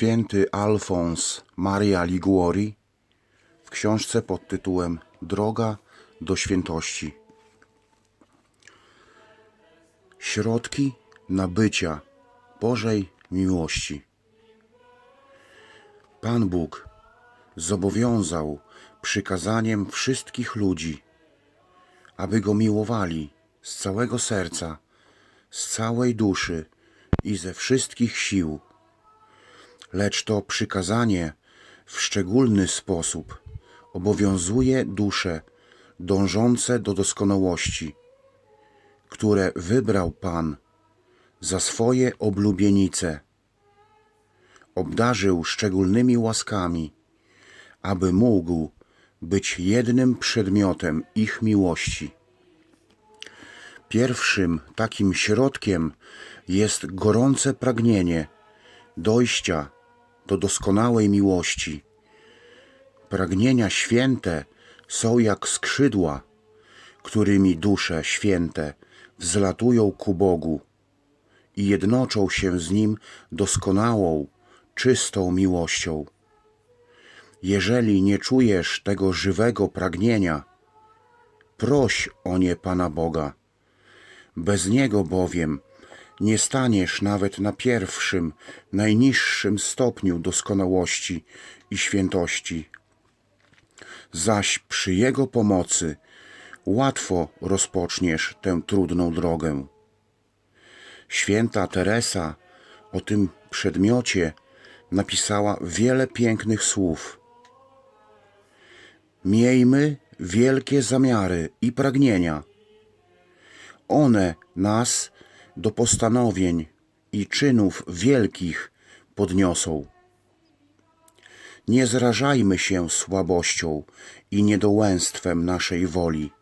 Święty Alfons Maria Liguori w książce pod tytułem Droga do świętości. Środki nabycia Bożej miłości. Pan Bóg zobowiązał przykazaniem wszystkich ludzi, aby Go miłowali z całego serca, z całej duszy i ze wszystkich sił. Lecz to przykazanie w szczególny sposób obowiązuje dusze dążące do doskonałości, które wybrał Pan za swoje oblubienice. Obdarzył szczególnymi łaskami, aby mógł być jednym przedmiotem ich miłości. Pierwszym takim środkiem jest gorące pragnienie dojścia do doskonałej miłości. Pragnienia święte są jak skrzydła, którymi dusze święte wzlatują ku Bogu i jednoczą się z Nim doskonałą, czystą miłością. Jeżeli nie czujesz tego żywego pragnienia, proś o nie Pana Boga. Bez Niego bowiem nie staniesz nawet na pierwszym, najniższym stopniu doskonałości i świętości. Zaś przy Jego pomocy łatwo rozpoczniesz tę trudną drogę. Święta Teresa o tym przedmiocie napisała wiele pięknych słów. Miejmy wielkie zamiary i pragnienia. One nas do postanowień i czynów wielkich podniosą. Nie zrażajmy się słabością i niedołęstwem naszej woli.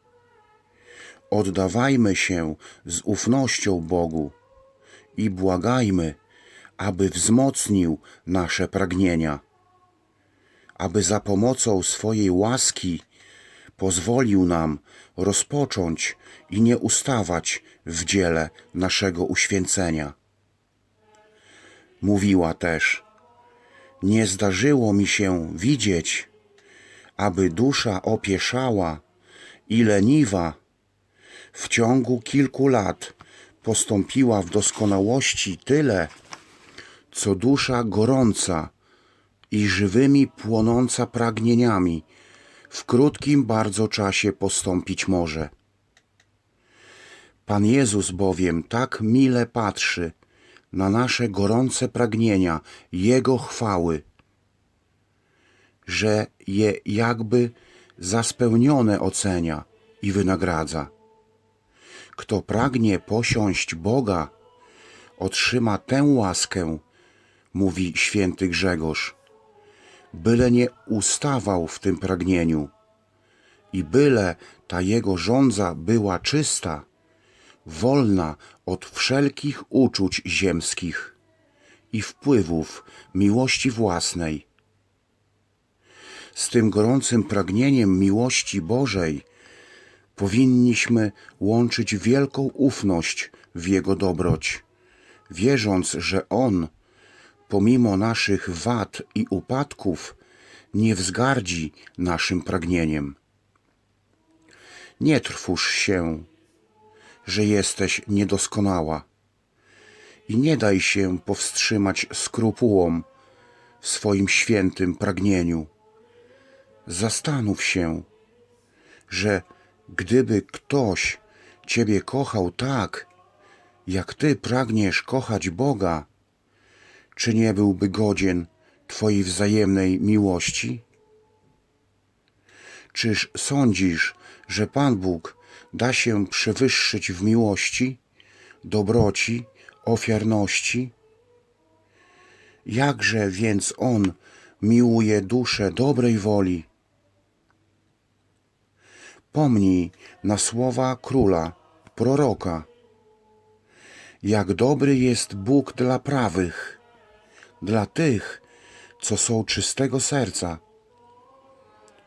Oddawajmy się z ufnością Bogu i błagajmy, aby wzmocnił nasze pragnienia, aby za pomocą swojej łaski pozwolił nam rozpocząć i nie ustawać w dziele naszego uświęcenia. Mówiła też: Nie zdarzyło mi się widzieć, aby dusza opieszała i leniwa w ciągu kilku lat postąpiła w doskonałości tyle, co dusza gorąca i żywymi płonąca pragnieniami w krótkim bardzo czasie postąpić może. Pan Jezus bowiem tak mile patrzy na nasze gorące pragnienia Jego chwały, że je jakby za spełnione ocenia i wynagradza. Kto pragnie posiąść Boga, otrzyma tę łaskę, mówi święty Grzegorz, byle nie ustawał w tym pragnieniu i byle ta jego żądza była czysta, wolna od wszelkich uczuć ziemskich i wpływów miłości własnej. Z tym gorącym pragnieniem miłości Bożej powinniśmy łączyć wielką ufność w Jego dobroć, wierząc, że On, pomimo naszych wad i upadków, nie wzgardzi naszym pragnieniem. Nie trwóż się, że jesteś niedoskonała i nie daj się powstrzymać skrupułom w swoim świętym pragnieniu. Zastanów się, że gdyby ktoś Ciebie kochał tak, jak Ty pragniesz kochać Boga, czy nie byłby godzien Twojej wzajemnej miłości? Czyż sądzisz, że Pan Bóg da się przewyższyć w miłości, dobroci, ofiarności? Jakże więc On miłuje duszę dobrej woli? Pomnij na słowa króla, proroka. Jak dobry jest Bóg dla prawych, dla tych, co są czystego serca.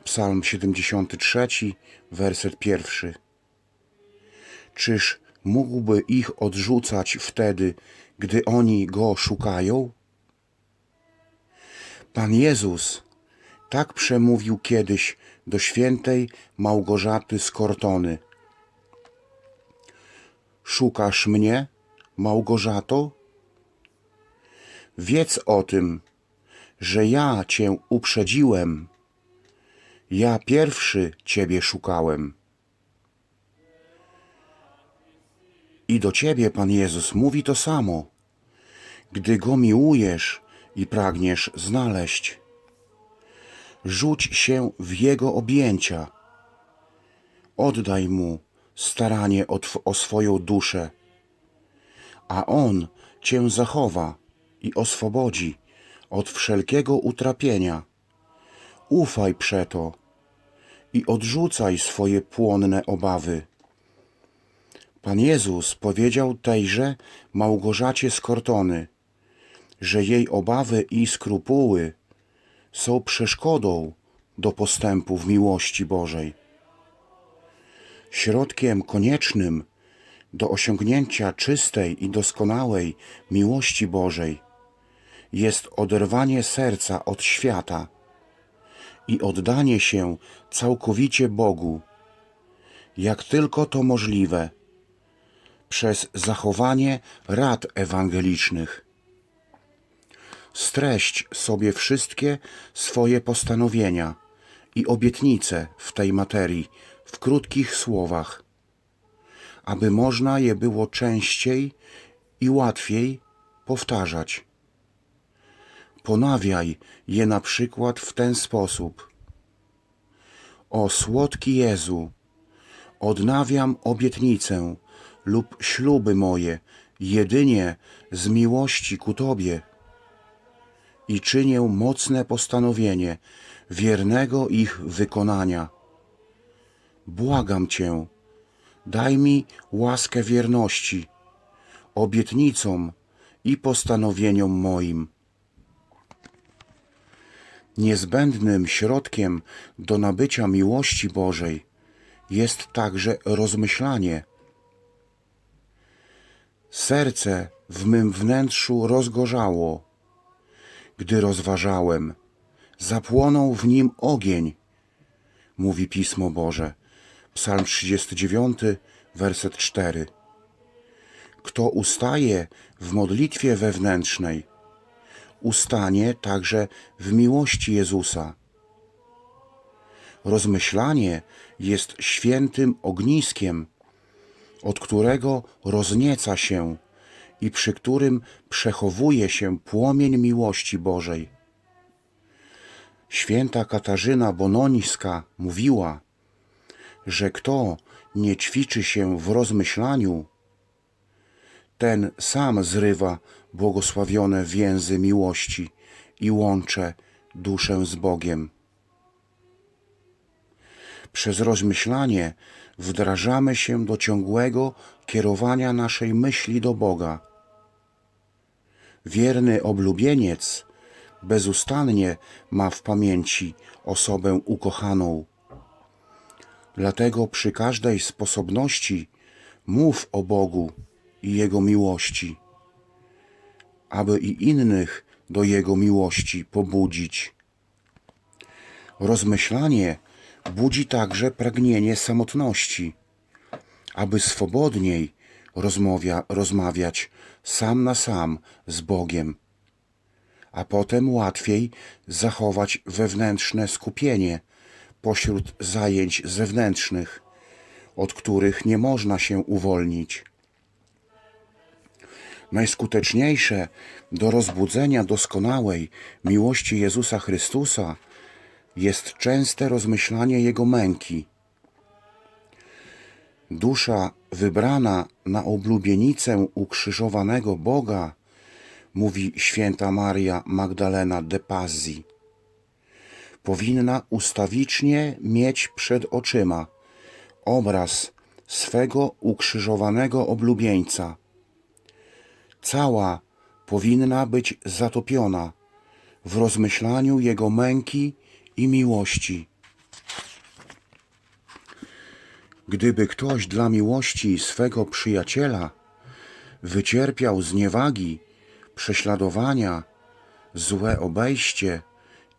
Psalm 73, werset pierwszy. Czyż mógłby ich odrzucać wtedy, gdy oni go szukają? Pan Jezus tak przemówił kiedyś do świętej Małgorzaty z Kortony. Szukasz mnie, Małgorzato? Wiedz o tym, że ja cię uprzedziłem. Ja pierwszy ciebie szukałem. I do ciebie Pan Jezus mówi to samo. Gdy go miłujesz i pragniesz znaleźć, rzuć się w jego objęcia. Oddaj mu staranie o, o swoją duszę, a on cię zachowa i oswobodzi od wszelkiego utrapienia. Ufaj przeto i odrzucaj swoje płonne obawy. Pan Jezus powiedział tejże Małgorzacie z Kortony, że jej obawy i skrupuły są przeszkodą do postępu w miłości Bożej. Środkiem koniecznym do osiągnięcia czystej i doskonałej miłości Bożej jest oderwanie serca od świata i oddanie się całkowicie Bogu, jak tylko to możliwe, przez zachowanie rad ewangelicznych. Streść sobie wszystkie swoje postanowienia i obietnice w tej materii w krótkich słowach, aby można je było częściej i łatwiej powtarzać. Ponawiaj je na przykład w ten sposób. O słodki Jezu, odnawiam obietnicę lub śluby moje jedynie z miłości ku Tobie i czynię mocne postanowienie wiernego ich wykonania. Błagam Cię, daj mi łaskę wierności, obietnicom i postanowieniom moim. Niezbędnym środkiem do nabycia miłości Bożej jest także rozmyślanie. Serce w mym wnętrzu rozgorzało, gdy rozważałem. Zapłonął w nim ogień, mówi Pismo Boże. Psalm 39, werset 4. Kto ustaje w modlitwie wewnętrznej, ustanie także w miłości Jezusa. Rozmyślanie jest świętym ogniskiem, od którego roznieca się i przy którym przechowuje się płomień miłości Bożej. Święta Katarzyna Bonońska mówiła, że kto nie ćwiczy się w rozmyślaniu, ten sam zrywa błogosławione więzy miłości i łącze duszę z Bogiem. Przez rozmyślanie wdrażamy się do ciągłego kierowania naszej myśli do Boga. Wierny oblubieniec bezustannie ma w pamięci osobę ukochaną. Dlatego przy każdej sposobności mów o Bogu i Jego miłości, aby i innych do Jego miłości pobudzić. Rozmyślanie budzi także pragnienie samotności, aby swobodniej rozmawia, rozmawiać sam na sam z Bogiem, a potem łatwiej zachować wewnętrzne skupienie pośród zajęć zewnętrznych, od których nie można się uwolnić. Najskuteczniejsze do rozbudzenia doskonałej miłości Jezusa Chrystusa jest częste rozmyślanie Jego męki. Dusza wybrana na oblubienicę ukrzyżowanego Boga, mówi święta Maria Magdalena de Pazzi, powinna ustawicznie mieć przed oczyma obraz swego ukrzyżowanego oblubieńca. Cała powinna być zatopiona w rozmyślaniu Jego męki i miłości. Gdyby ktoś dla miłości swego przyjaciela wycierpiał zniewagi, prześladowania, złe obejście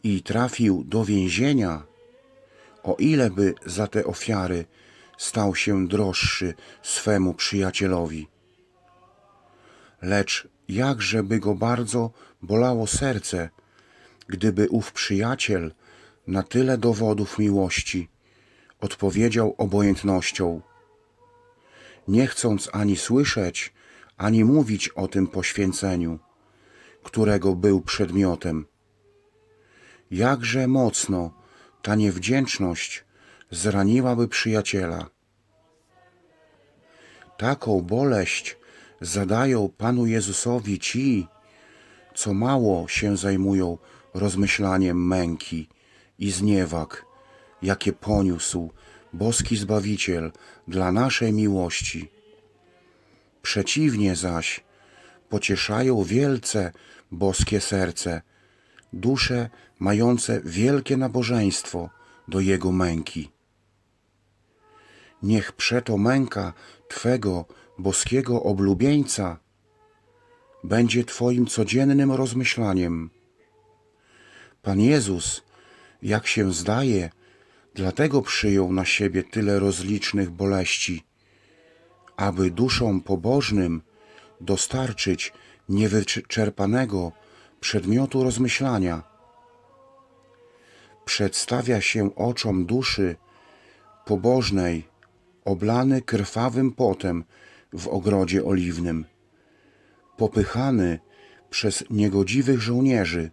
i trafił do więzienia, o ile by za te ofiary stał się droższy swemu przyjacielowi. Lecz jakże by go bardzo bolało serce, gdyby ów przyjaciel na tyle dowodów miłości odpowiedział obojętnością, nie chcąc ani słyszeć, ani mówić o tym poświęceniu, którego był przedmiotem. Jakże mocno ta niewdzięczność zraniłaby przyjaciela. Taką boleść zadają Panu Jezusowi ci, co mało się zajmują rozmyślaniem męki i zniewag, jakie poniósł boski Zbawiciel dla naszej miłości. Przeciwnie zaś, pocieszają wielce boskie serce, dusze mające wielkie nabożeństwo do Jego męki. Niech przeto męka Twego boskiego oblubieńca będzie Twoim codziennym rozmyślaniem. Pan Jezus, jak się zdaje, dlatego przyjął na siebie tyle rozlicznych boleści, aby duszom pobożnym dostarczyć niewyczerpanego przedmiotu rozmyślania. Przedstawia się oczom duszy pobożnej, oblany krwawym potem w ogrodzie oliwnym, popychany przez niegodziwych żołnierzy,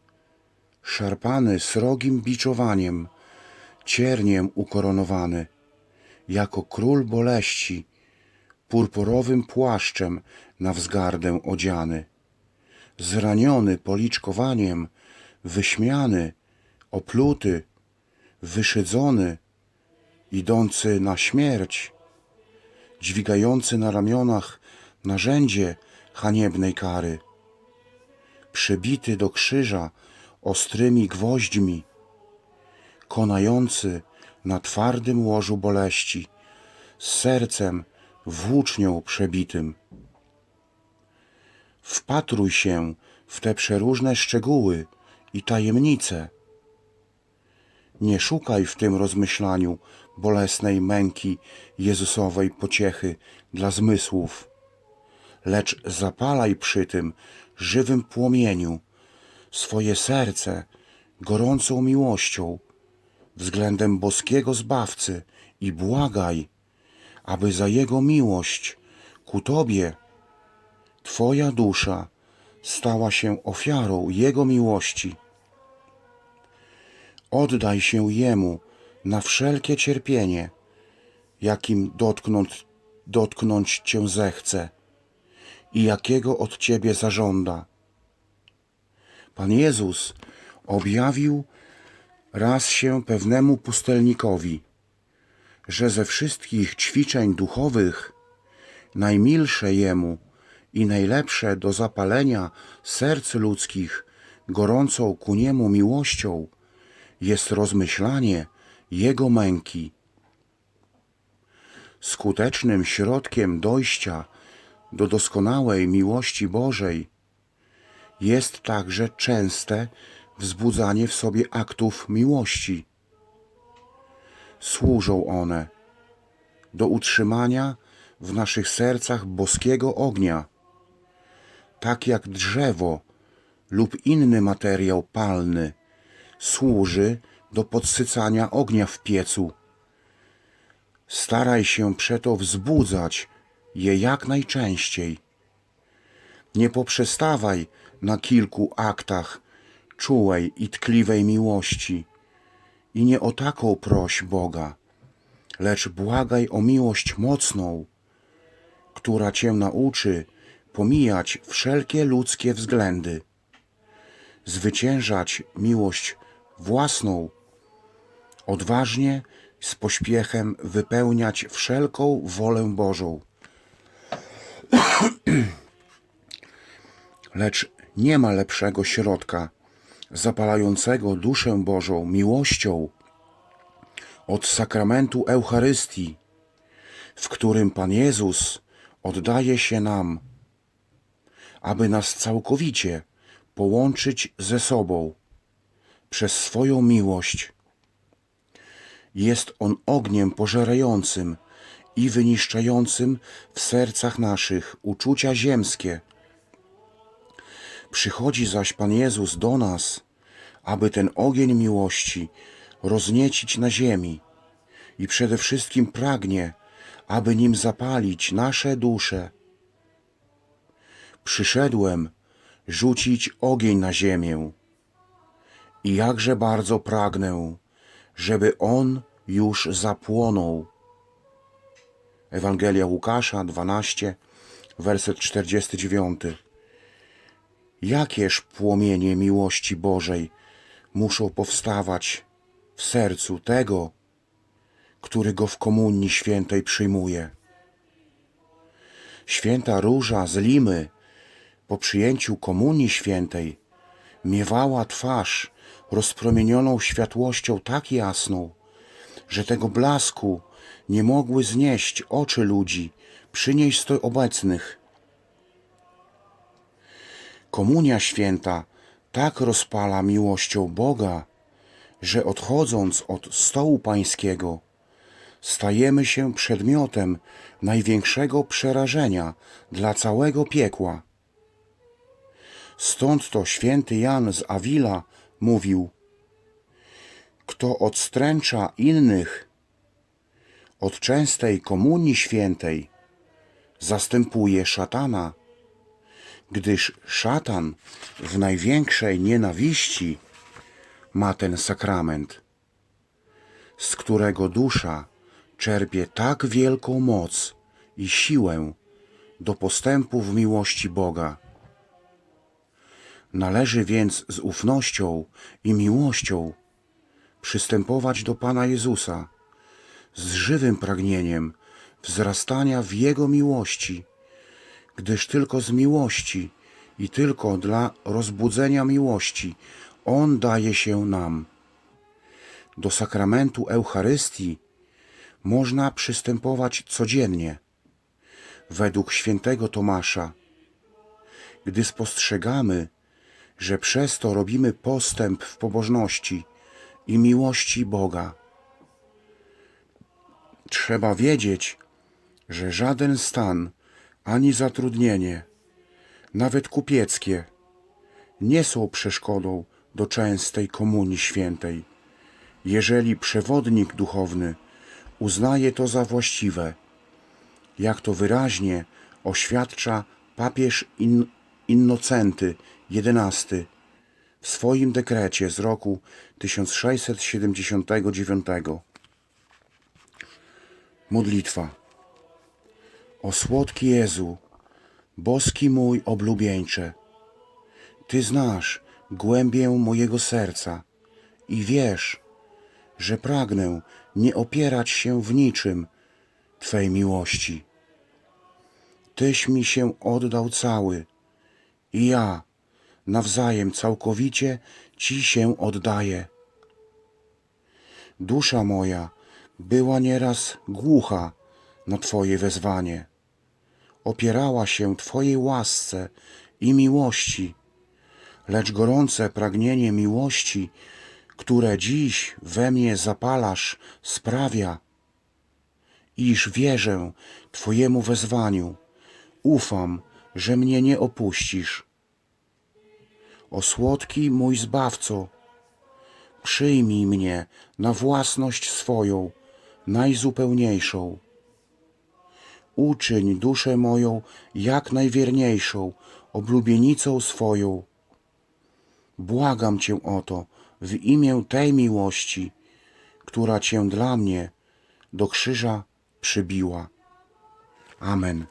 szarpany srogim biczowaniem, cierniem ukoronowany, jako król boleści, purpurowym płaszczem na wzgardę odziany, zraniony policzkowaniem, wyśmiany, opluty, wyszydzony, idący na śmierć, dźwigający na ramionach narzędzie haniebnej kary, przybity do krzyża ostrymi gwoźdźmi, konający na twardym łożu boleści, z sercem włócznią przebitym. Wpatruj się w te przeróżne szczegóły i tajemnice. Nie szukaj w tym rozmyślaniu bolesnej męki Jezusowej pociechy dla zmysłów, lecz zapalaj przy tym żywym płomieniu swoje serce gorącą miłością względem boskiego Zbawcy i błagaj, aby za Jego miłość ku Tobie Twoja dusza stała się ofiarą Jego miłości. Oddaj się Jemu na wszelkie cierpienie, jakim dotknąć, dotknąć Cię zechce i jakiego od Ciebie zażąda. Pan Jezus objawił raz się pewnemu pustelnikowi, że ze wszystkich ćwiczeń duchowych najmilsze jemu i najlepsze do zapalenia serc ludzkich gorącą ku niemu miłością jest rozmyślanie jego męki. Skutecznym środkiem dojścia do doskonałej miłości Bożej jest także częste wzbudzanie w sobie aktów miłości. Służą one do utrzymania w naszych sercach boskiego ognia, tak jak drzewo lub inny materiał palny służy do podsycania ognia w piecu. Staraj się przeto wzbudzać je jak najczęściej. Nie poprzestawaj na kilku aktach czułej i tkliwej miłości i nie o taką proś Boga, lecz błagaj o miłość mocną, która Cię nauczy pomijać wszelkie ludzkie względy, zwyciężać miłość własną, odważnie, z pośpiechem wypełniać wszelką wolę Bożą. Lecz nie ma lepszego środka zapalającego duszę Bożą miłością od sakramentu Eucharystii, w którym Pan Jezus oddaje się nam, aby nas całkowicie połączyć ze sobą, przez swoją miłość. Jest on ogniem pożerającym i wyniszczającym w sercach naszych uczucia ziemskie. Przychodzi zaś Pan Jezus do nas, aby ten ogień miłości rozniecić na ziemi i przede wszystkim pragnie, aby nim zapalić nasze dusze. Przyszedłem rzucić ogień na ziemię i jakże bardzo pragnę, żeby on już zapłonął. Ewangelia Łukasza 12, werset 49. Jakież płomienie miłości Bożej muszą powstawać w sercu tego, który go w komunii świętej przyjmuje. Święta Róża z Limy po przyjęciu komunii świętej miewała twarz rozpromienioną światłością tak jasną, że tego blasku nie mogły znieść oczy ludzi przy niej sto obecnych. Komunia święta tak rozpala miłością Boga, że odchodząc od stołu pańskiego, stajemy się przedmiotem największego przerażenia dla całego piekła. Stąd to święty Jan z Avila mówił: Kto odstręcza innych od częstej komunii świętej, zastępuje szatana, gdyż szatan w największej nienawiści ma ten sakrament, z którego dusza czerpie tak wielką moc i siłę do postępu w miłości Boga. Należy więc z ufnością i miłością przystępować do Pana Jezusa z żywym pragnieniem wzrastania w Jego miłości, gdyż tylko z miłości i tylko dla rozbudzenia miłości On daje się nam. Do sakramentu Eucharystii można przystępować codziennie, według świętego Tomasza, gdy spostrzegamy, że przez to robimy postęp w pobożności i miłości Boga. Trzeba wiedzieć, że żaden stan ani zatrudnienie, nawet kupieckie, nie są przeszkodą do częstej komunii świętej, jeżeli przewodnik duchowny uznaje to za właściwe, jak to wyraźnie oświadcza papież In Innocenty XI w swoim dekrecie z roku 1679. Modlitwa. O słodki Jezu, boski mój oblubieńcze, Ty znasz głębię mojego serca i wiesz, że pragnę nie opierać się w niczym Twej miłości. Tyś mi się oddał cały i ja nawzajem całkowicie Ci się oddaję. Dusza moja była nieraz głucha na Twoje wezwanie. Opierała się Twojej łasce i miłości, lecz gorące pragnienie miłości, które dziś we mnie zapalasz, sprawia, iż wierzę Twojemu wezwaniu, ufam, że mnie nie opuścisz. O słodki mój Zbawco, przyjmij mnie na własność swoją, najzupełniejszą. Uczyń duszę moją jak najwierniejszą, oblubienicą swoją. Błagam Cię o to w imię tej miłości, która Cię dla mnie do krzyża przybiła. Amen.